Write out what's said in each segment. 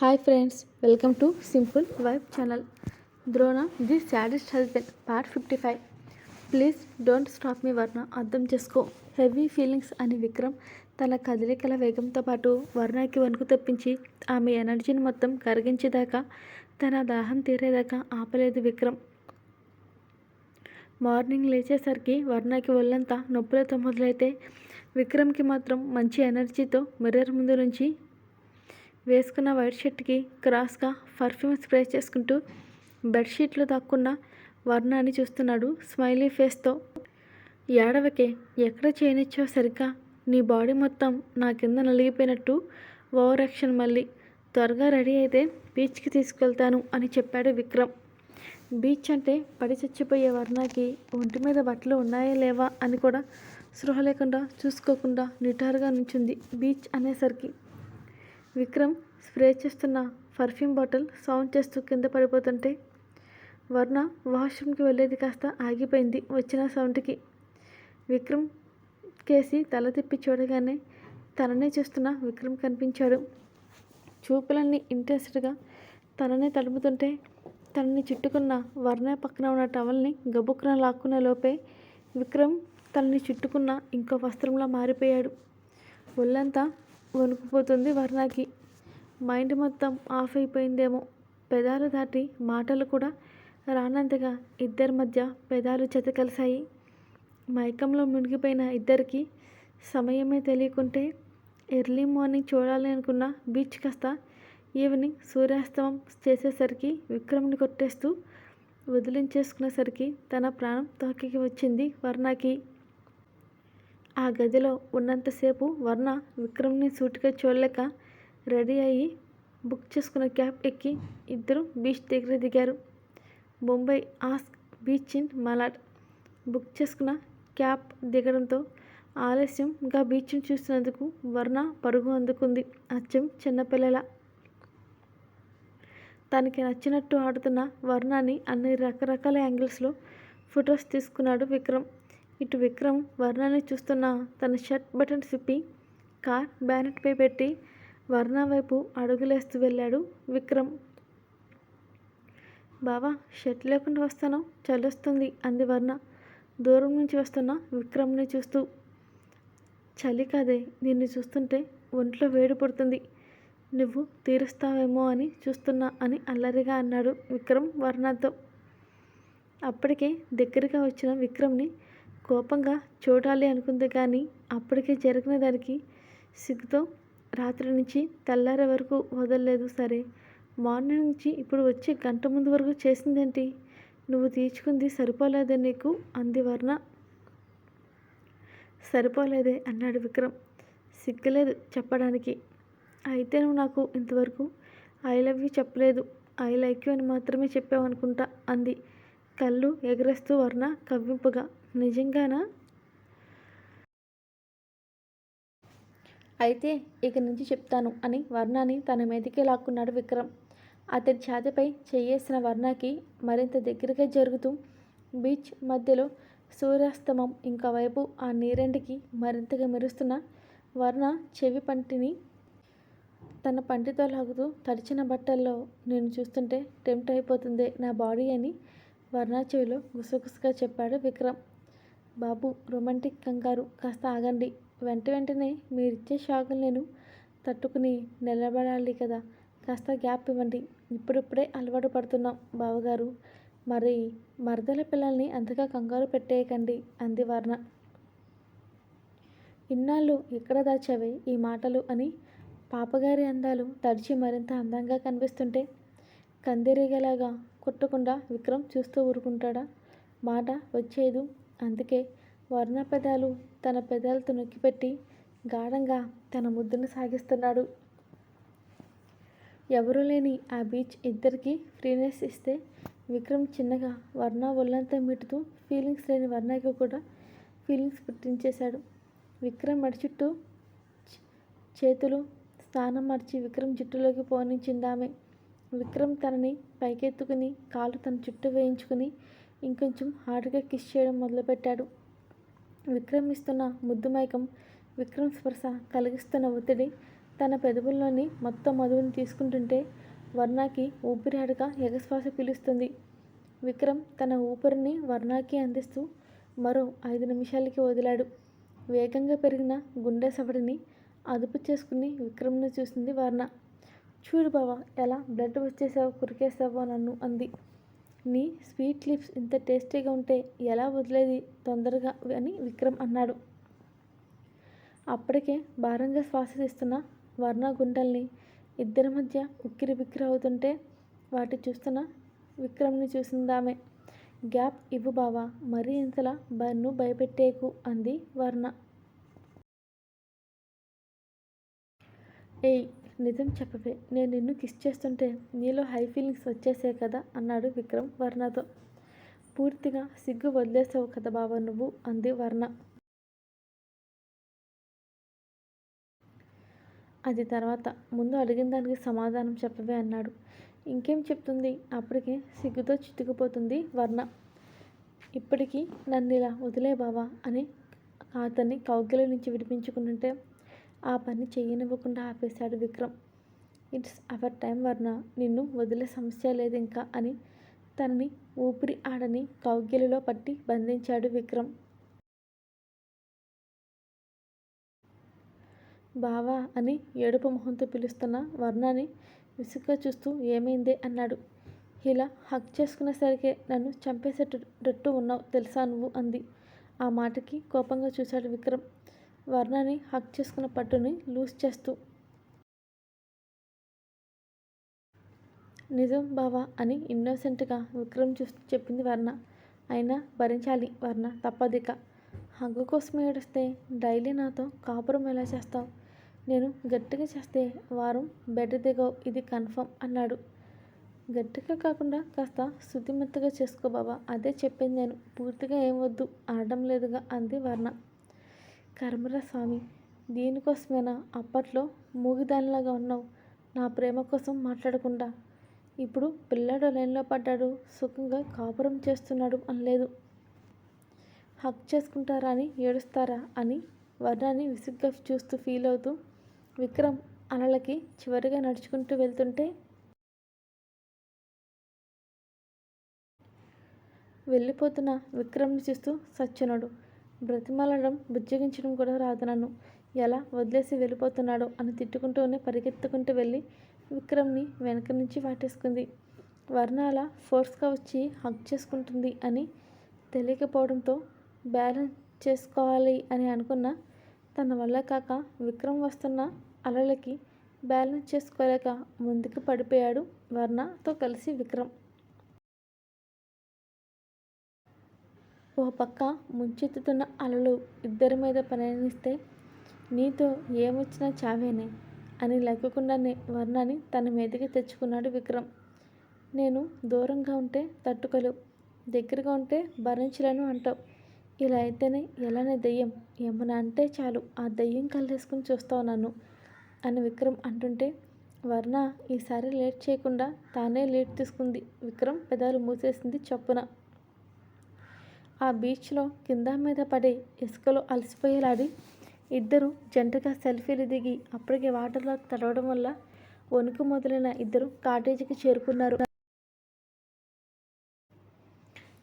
Hi friends welcome to Simple Vibe channel. Drona the saddest husband part fifty five please don't stop me Varna అర్థం చేసుకో. Heavy feelings అని విక్రమ్ తన కదలికల వేగంతో పాటు వర్ణకి వణుకు తెప్పించి ఆమె ఎనర్జీని మొత్తం కరిగించేదాకా తన దాహం తీరేదాకా ఆపలేదు విక్రమ్. మార్నింగ్ లేచేసరికి వర్ణకి ఒళ్ళంతా నొప్పులతో మొదలైతే విక్రమ్కి మాత్రం మంచి ఎనర్జీతో మిర్రర్ ముందు నుంచి వేసుకున్న వైట్ షర్ట్కి క్రాస్గా పర్ఫ్యూమ్ స్ప్రే చేసుకుంటూ బెడ్షీట్లో దాక్కున్న వర్ణాన్ని చూస్తున్నాడు స్మైలీ ఫేస్తో. ఏడవకే ఎక్కడ చేయనిచ్చో సరిగ్గా నీ బాడీ మొత్తం నా కింద నలిగిపోయినట్టు ఓవర్ యాక్షన్ మళ్ళీ త్వరగా రెడీ అయితే బీచ్కి తీసుకెళ్తాను అని చెప్పాడు విక్రమ్. బీచ్ అంటే పడి చచ్చిపోయే వర్ణకి ఒంటి మీద బట్టలు ఉన్నాయా లేవా అని కూడా స్పృహ లేకుండా చూసుకోకుండా నిటారుగా నుంచింది బీచ్ అనేసరికి. విక్రమ్ స్ప్రే చేస్తున్న పర్ఫ్యూమ్ బాటిల్ సౌండ్ చేస్తూ కింద పడిపోతుంటే వర్ణ వాష్రూమ్కి వెళ్ళేది కాస్త ఆగిపోయింది వచ్చిన సౌండ్కి. విక్రమ్ కేసి తల తిప్పి చూడగానే తననే చూస్తున్న విక్రమ్ కనిపించాడు. చూపులన్నీ ఇంట్రెస్ట్గా తననే తడుపుతుంటే తనని చుట్టుకున్న వర్ణ పక్కన ఉన్న టవల్ని గబుక్కున లాక్కునే లోపే విక్రమ్ తనని చుట్టుకున్న ఇంకో వస్త్రంలో మారిపోయాడు. ఒళ్ళంతా వణుకుపోతుంది వర్ణకి. మైండ్ మొత్తం ఆఫ్ అయిపోయిందేమో. పెదాలు దాటి మాటలు కూడా రానంతగా ఇద్దరి మధ్య పెదాలు చెత కలిశాయి. మైకంలో మునిగిపోయిన ఇద్దరికి సమయమే తెలియకుంటే ఎర్లీ మార్నింగ్ చూడాలి అనుకున్న బీచ్ కాస్త ఈవినింగ్ సూర్యాస్తమం చేసేసరికి విక్రమ్ని కొట్టేస్తూ వదిలించేసుకునేసరికి తన ప్రాణం తోకకి వచ్చింది వర్ణకి. ఆ గదిలో ఉన్నంతసేపు వర్ణ విక్రమ్ని సూటిగా చూడలేక రెడీ అయ్యి బుక్ చేసుకున్న క్యాబ్ ఎక్కి ఇద్దరు బీచ్ దగ్గర దిగారు. ముంబై ఆస్క్ బీచ్ ఇన్ మలాడ్ బుక్ చేసుకున్న క్యాబ్ దిగడంతో ఆలస్యంగా బీచ్ని చూసినందుకు వర్ణ పరుగు అందుకుంది. అచ్చం చిన్నపిల్లల. తనకి నచ్చినట్టు ఆడుతున్న వర్ణాన్ని అన్ని రకరకాల యాంగిల్స్లో ఫొటోస్ తీసుకున్నాడు విక్రమ్. ఇటు విక్రమ్ వర్ణాన్ని చూస్తున్న తన షర్ట్ బటన్ సిప్పి కార్ బ్యానెట్పై పెట్టి వర్ణ వైపు అడుగులేస్తూ వెళ్ళాడు విక్రమ్. బావా షర్ట్ లేకుండా వస్తాను చలిస్తుంది అంది వర్ణ. దూరం నుంచి వస్తున్న విక్రమ్ని చూస్తూ చలి కాదే నిన్ను చూస్తుంటే ఒంట్లో వేడి పుడుతుంది నువ్వు తీరుస్తావేమో అని చూస్తున్నా అని అల్లరిగా అన్నాడు విక్రమ్ వర్ణతో. అప్పటికే దగ్గరగా వచ్చిన విక్రమ్ని కోపంగా చూడాలి అనుకుంది కానీ అప్పటికే జరిగిన దానికి సిగ్గుతో రాత్రి నుంచి తెల్లారే వరకు వదలలేదు సరే. మార్నింగ్ నుంచి ఇప్పుడు వచ్చి గంట ముందు వరకు చేసిందేంటి? నువ్వు తీర్చుకుంది సరిపోలేదే నీకు? అంది వర్ణ. సరిపోలేదే అన్నాడు విక్రమ్. సిగ్గలేదు చెప్పడానికి. అయితే నువ్వు నాకు ఇంతవరకు ఐ లవ్ యూ చెప్పలేదు. ఐ లైక్ యూ అని మాత్రమే చెప్పావనుకుంటా అంది. కళ్ళు ఎగరేస్తూ వర్ణ కవ్వింపుగా. నిజంగానా? అయితే ఇక నుంచి చెప్తాను అని వర్ణాన్ని తన మీదకి లాక్కున్నాడు విక్రమ్. అతడి ఛాతిపై చేయేసిన వర్ణకి మరింత దగ్గరగా జరుగుతూ బీచ్ మధ్యలో సూర్యాస్తమం ఇంకా వైపు ఆ నీరెండికి మరింతగా మెరుస్తున్న వర్ణ చెవి పంటిని తన పంటితో లాగుతూ తడిచిన బట్టల్లో నేను చూస్తుంటే టెంప్ట్ అయిపోతుంది నా బాడీ అని వర్ణ చెవిలో గుసగుసగా చెప్పాడు విక్రమ్. బాబు రొమాంటిక్ కంగారు కాస్త ఆగండి. వెంట వెంటనే మీరిచ్చే షాకులు నేను తట్టుకుని నిలబడాలి కదా. కాస్త గ్యాప్ ఇవ్వండి. ఇప్పుడిప్పుడే అలవాటు పడుతున్నాం బావగారు. మరి మరదల పిల్లల్ని అంతగా కంగారు పెట్టేయకండి అంది వర్ణ. ఇన్నాళ్ళు ఎక్కడ దాచావే ఈ మాటలు అని పాపగారి అందాలు తడిచి మరింత అందంగా కనిపిస్తుంటే కందిరీగలాగా కొట్టకుండా విక్రమ్ చూస్తూ ఊరుకుంటాడా? మాట వచ్చేదు అందుకే వర్ణ పెదాలు తన పెదాలతో నొక్కిపెట్టి గాఢంగా తన ముద్దును సాగిస్తున్నాడు. ఎవరూ లేని ఆ బీచ్ ఇద్దరికి ఫ్రీనెస్ ఇస్తే విక్రమ్ చిన్నగా వర్ణ ఒళ్ళంతా మిటుతూ ఫీలింగ్స్ లేని వర్ణకి కూడా ఫీలింగ్స్ పుట్టించేశాడు. విక్రమ్ మడి చుట్టూ చేతులు స్నానం మర్చి విక్రమ్ జుట్టులోకి పోనించిందామె విక్రమ్ తనని పైకెత్తుకుని కాలు తన చుట్టూ వేయించుకుని ఇంకొంచెం హార్డ్గా కిస్ చేయడం మొదలుపెట్టాడు విక్రమ్ ఇస్తున్న ముద్దు మైకం విక్రమ్ స్పర్శ కలిగిస్తున్న ఒత్తిడి తన పెదవుల్లోని మొత్తం మధువుని తీసుకుంటుంటే వర్ణాకి ఊపిరి ఆడక ఎగశ్వాస పీలుస్తుంది. విక్రమ్ తన ఊపిరిని వర్ణాకి అందిస్తూ మరో ఐదు నిమిషాలకి వదిలాడు. వేగంగా పెరిగిన గుండె సవడిని అదుపు చేసుకుని విక్రమ్ని చూసింది వర్ణ. చూడు బావా ఎలా బ్లడ్ వచ్చేసావో కురికేసావో నన్ను అంది. నీ స్వీట్ లిప్స్ ఇంత టేస్టీగా ఉంటే ఎలా వదిలేది తొందరగా అని విక్రమ్ అన్నాడు. అప్పటికే భారంగా శ్వాస తీస్తున్న వర్ణ గుండెల్ని ఇద్దరి మధ్య ఉక్కిరి బిక్కిరి అవుతుంటే వాటి చూస్తున్న విక్రమ్ని చూసిందామె. గ్యాప్ ఇవ్వు బావా మరీ ఇంతలా బన్ను భయపెట్టేకు అంది వర్ణ. ఏయ్ నిజం చెప్పవే నేను నిన్ను కిస్ చేస్తుంటే నీలో హై ఫీలింగ్స్ వచ్చేసే కదా అన్నాడు విక్రమ్ వర్ణతో. పూర్తిగా సిగ్గు వదిలేసావు కదా బావా నువ్వు అంది వర్ణ. అది తర్వాత ముందు అడిగిన దానికి సమాధానం చెప్పవే అన్నాడు. ఇంకేం చెప్తుంది అప్పటికే సిగ్గుతో చితికిపోతుంది వర్ణ. ఇప్పటికీ నన్ను ఇలా వదిలే బావా అని అతన్ని కౌగిలి నుంచి విడిపించుకుంటుంటే ఆ పని చేయనివ్వకుండా ఆపేశాడు విక్రమ్. ఇట్స్ అవర్ టైం వర్ణ నిన్ను వదిలే సమస్యే లేదింక అని తనని ఊపిరి ఆడని కౌగిలిలో పట్టి బంధించాడు విక్రమ్. బావా అని ఏడుపు మొహంతో పిలుస్తున్న వర్ణాన్ని విసుగ్గా చూస్తూ ఏమైందే అన్నాడు. ఇలా హక్ చేసుకునేసరికే నన్ను చంపేసేటట్టు ఉన్నావు తెలుసా నువ్వు అంది. ఆ మాటకి కోపంగా చూశాడు విక్రమ్ వర్ణని హక్ చేసుకున్న పట్టుని లూజ్ చేస్తూ. నిజం బావా అని ఇన్నోసెంట్గా విక్రమ్ చూస్తూ చెప్పింది వర్ణ. అయినా భరించాలి వర్ణ తప్పదిక. హగ్గు కోసం ఏడిస్తే డైలీ నాతో కాపురం ఎలా చేస్తావు నేను గట్టిగా చేస్తే వారం బెడ్ దిగవు ఇది కన్ఫర్మ్ అన్నాడు. గట్టిగా కాకుండా కాస్త శుద్ధిమెత్తగా చేసుకో బాబా అదే చెప్పింది నేను పూర్తిగా ఏం వద్దు ఆడడం లేదుగా అంది వర్ణ. కర్మరా స్వామి దీనికోసమేనా అప్పట్లో మూగిదానిలాగా ఉన్నావు నా ప్రేమ కోసం మాట్లాడకుండా. ఇప్పుడు పిల్లాడు లైన్లో పడ్డాడు సుఖంగా కాపురం చేస్తున్నాడు అనలేదు. హక్ చేసుకుంటారా అని ఏడుస్తారా అని వర్ణాన్ని విసుగ్గా చూస్తూ ఫీల్ అవుతూ విక్రమ్ అలలకి చివరిగా నడుచుకుంటూ వెళ్తుంటే వెళ్ళిపోతున్న విక్రమ్ని చూస్తూ సచ్చనుడు బ్రతిమాలడం బుజ్జగించడం కూడా రాదు నన్ను ఎలా వదిలేసి వెళ్ళిపోతున్నాడో అని తిట్టుకుంటూనే పరిగెత్తుకుంటూ వెళ్ళి విక్రమ్ని వెనక నుంచి వాటేసుకుంది. వర్ణ అలా ఫోర్స్గా వచ్చి హగ్ చేసుకుంటుంది అని తెలియకపోవడంతో బ్యాలెన్స్ చేసుకోవాలి అని అనుకున్న తన వల్ల కాక విక్రమ్ వస్తున్న అలలకి బ్యాలెన్స్ చేసుకోలేక ముందుకు పడిపోయాడు వర్ణతో కలిసి విక్రమ్. ఓ పక్క ముంచెత్తుతున్న అలలు ఇద్దరి మీద ప్రయాణిస్తే నీతో ఏమొచ్చినా చావేనే అని లెక్కకుండానే వర్ణని తన మీదకి తెచ్చుకున్నాడు విక్రమ్. నేను దూరంగా ఉంటే తట్టుకోలేవు దగ్గరగా ఉంటే భరించలేను అంటావు ఇలా అయితేనే ఎలానే దెయ్యం ఏమన్నా అంటే చాలు ఆ దెయ్యం కళ్ళేసుకుని చూస్తావు నన్ను అని విక్రమ్ అంటుంటే వర్ణ ఈసారి లేట్ చేయకుండా తానే లేట్ తీసుకుంది విక్రమ్ పెదాలు మూసేసింది చప్పున. ఆ బీచ్లో కింద మీద పడి ఇసుకలో అలసిపోయేలాడి ఇద్దరూ జంటగా సెల్ఫీలు దిగి అప్పటికే వాటర్లో తడవడం వల్ల వణుకు మొదలైన ఇద్దరు కాటేజీకి చేరుకున్నారు.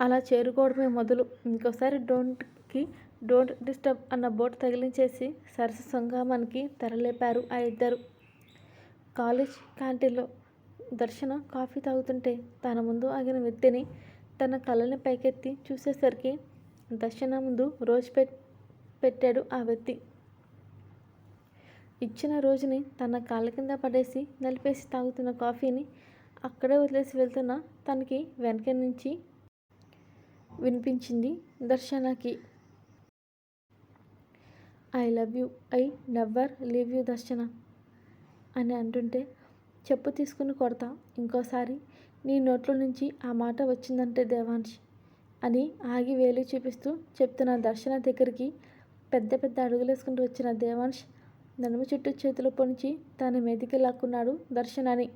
అలా చేరుకోవడమే మొదలు. ఇంకోసారి డోంట్కి డోంట్ డిస్టర్బ్ అన్న బోర్డు తగిలించేసి సరస సంగమానికి తెరలేపారు ఆ ఇద్దరు కాలేజ్ క్యాంటీన్లో దర్శన కాఫీ తాగుతుంటే తన ముందు ఆగిన వ్యక్తిని తన కళ్ళని పైకెత్తి చూసేసరికి దర్శన ముందు రోజు పె పెట్టాడు ఆ వ్యక్తి. ఇచ్చిన రోజుని తన కాళ్ళ కింద పడేసి నలిపేసి తాగుతున్న కాఫీని అక్కడే వదిలేసి వెళ్తున్న తనకి వెనక నుంచి వినిపించింది దర్శనకి. I love you I never leave you Darshana అని అంటుంటే చెప్పు తీసుకుని కొడతా ఇంకోసారి నీ నోట్లో నుంచి ఆ మాట వచ్చిందంటే దేవాన్ష్ అని ఆగి వేలు చూపిస్తూ చెప్తున్న దర్శన దగ్గరికి పెద్ద పెద్ద అడుగులేసుకుంటూ వచ్చిన దేవాన్ష్ నడుము చుట్టూ చేతులు పొడిచి తన మీదికి లాక్కున్నాడు దర్శనని.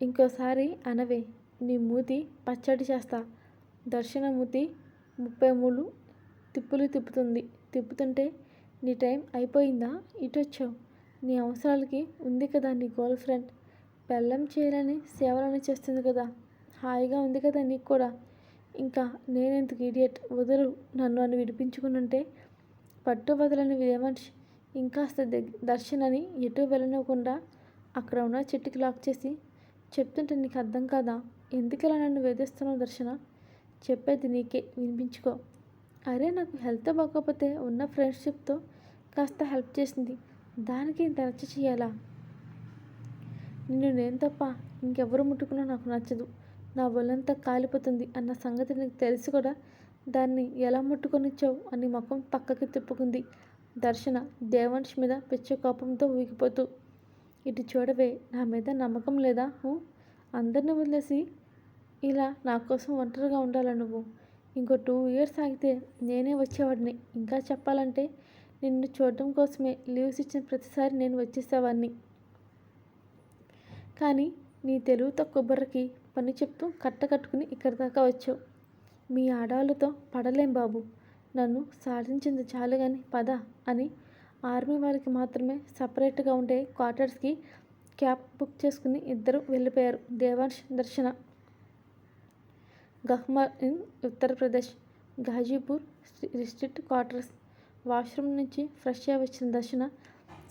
ఇంకోసారి అనవే నీ మూతి పచ్చడి చేస్తా. దర్శన మూతి ముప్పై మూడు తిప్పులు తిప్పుతుంది. తిప్పుతుంటే నీ టైం అయిపోయిందా? ఇటొచ్చావ్. నీ అవసరాలకి ఉంది కదా నీ గర్ల్ ఫ్రెండ్. పెళ్ళం చేయాలని సేవలని చేస్తుంది కదా. హాయిగా ఉంది కదా నీకు కూడా. ఇంకా నేనెందుకు ఇడియట్ వదులు. నన్ను అని విడిపించుకునుంటే పట్టు వదలని దేవంశ్ ఇంకాస్త దగ్గ దర్శనని ఎటు వెళ్ళనివ్వకుండా అక్కడ ఉన్న చెట్టుకి లాక్ చేసి చెప్తుంటే నీకు అర్థం కాదా? ఎందుకలా నన్ను వేధిస్తున్నావు దర్శన? చెప్పేది నీకే. వినిపించుకో. అరే నాకు హెల్త్ బాగోకపోతే ఉన్న ఫ్రెండ్షిప్తో కాస్త హెల్ప్ చేసింది. దానికి ఇంత రచ్చ చేయాలా నిన్ను నేను తప్ప ఇంకెవరు ముట్టుకున్నా నాకు నచ్చదు. నా ఒళ్ళంతా కాలిపోతుంది అన్న సంగతి నీకు తెలిసి కూడా దాన్ని ఎలా ముట్టుకొనిచ్చావు అని ముఖం పక్కకి తిప్పుకుంది దర్శన దేవంష్ మీద పిచ్చ కోపంతో ఊగిపోతూ. ఇటు చూడవే నా మీద నమ్మకం లేదా? అందరిని వదిలేసి ఇలా నా కోసం ఒంటరిగా ఉండాలా నువ్వు? ఇంకో టూ ఇయర్స్ ఆగితే నేనే వచ్చేవాడిని. ఇంకా చెప్పాలంటే నిన్ను చూడడం కోసమే లీవ్స్ ఇచ్చిన ప్రతిసారి నేను వచ్చేసేవాడిని. కానీ నీ తెలివితో కొబ్బరికి పని చెప్తూ కట్ట కట్టుకుని ఇక్కడి దాకా వచ్చావు. మీ ఆడవాళ్ళతో పడలేం బాబు. నన్ను సాధించింది చాలు కానీ పద అని ఆర్మీ వారికి మాత్రమే సపరేట్గా ఉండే క్వార్టర్స్కి క్యాబ్ బుక్ చేసుకుని ఇద్దరు వెళ్ళిపోయారు. Devansh Darshana. Gahmar in Uttar Pradesh Ghazipur district quarters. Washroom నుంచి ఫ్రెష్గా వచ్చిన దర్శన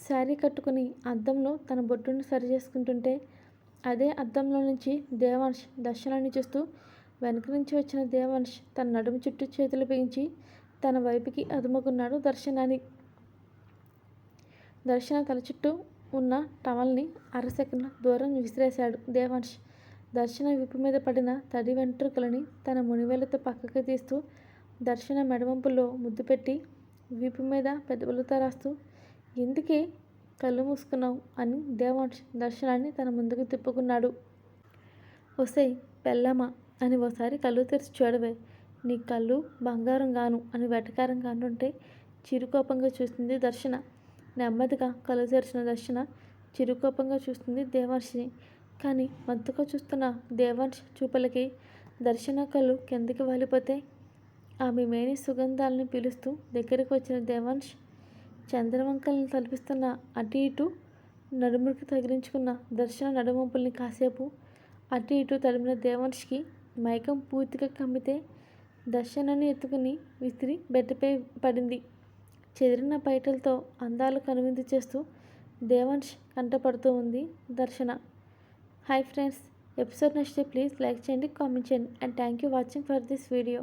శారీ కట్టుకుని అద్దంలో తన బొట్టుని సరి చేసుకుంటుంటే అదే అద్దంలో నుంచి దేవాన్ష్ దర్శనాన్ని చూస్తూ వెనక నుంచి వచ్చిన దేవాన్ష్ తన నడుము చుట్టూ చేతులు బిగించి తన వైపుకి అదుముకున్నాడు దర్శనాన్ని దర్శన తల చుట్టూ ఉన్న టవల్ని అరసెకండ్ దూరం విసిరేశాడు దేవాన్ష్ దర్శన విప్పు మీద పడిన తడి వెంట్రుకలని తన మునివేలతో పక్కకి తీస్తూ దర్శన మెడవంపులో ముద్దు పెట్టి వీపు మీద పెదవులతో రాస్తూ ఎందుకే కళ్ళు మూసుకున్నావు అని దేవాంశ్ దర్శనాన్ని తన ముందుకు తిప్పుకున్నాడు. ఒసేయ్ పెళ్ళమా? అని ఓసారి కళ్ళు తెరిచి చూడవే. నీ కళ్ళు బంగారం గాను అని వెటకారం కానుంటే చిరుకోపంగా చూస్తుంది దర్శన. నెమ్మదిగా కళ్ళు తెరిచిన దర్శన చిరుకోపంగా చూస్తుంది దేవర్షిని కానీ మత్తుగా చూస్తున్న దేవర్ష్ చూపలకి దర్శన కళ్ళు కిందకి వాలిపోతే ఆమె మేని సుగంధాలని పిలుస్తూ దగ్గరికి వచ్చిన దేవాంశ్ చంద్రవంకలను తలపిస్తున్న అటు ఇటు నడుముడికి తగిలించుకున్న దర్శన నడుమంపుల్ని కాసేపు అటు ఇటు తడిమిన దేవాంష్కి మైకం పూర్తిగా కమ్మితే దర్శనాన్ని ఎత్తుకుని విసిరి బెడ్డపై పడింది. చెదిరిన పైటలతో అందాలు కనువిందు చేస్తూ దేవాంశ్ కంటపడుతూ ఉంది దర్శన. హాయ్ ఫ్రెండ్స్ ఎపిసోడ్ నచ్చితే ప్లీజ్ లైక్ చేయండి కామెంట్ చేయండి and thank you watching for this video.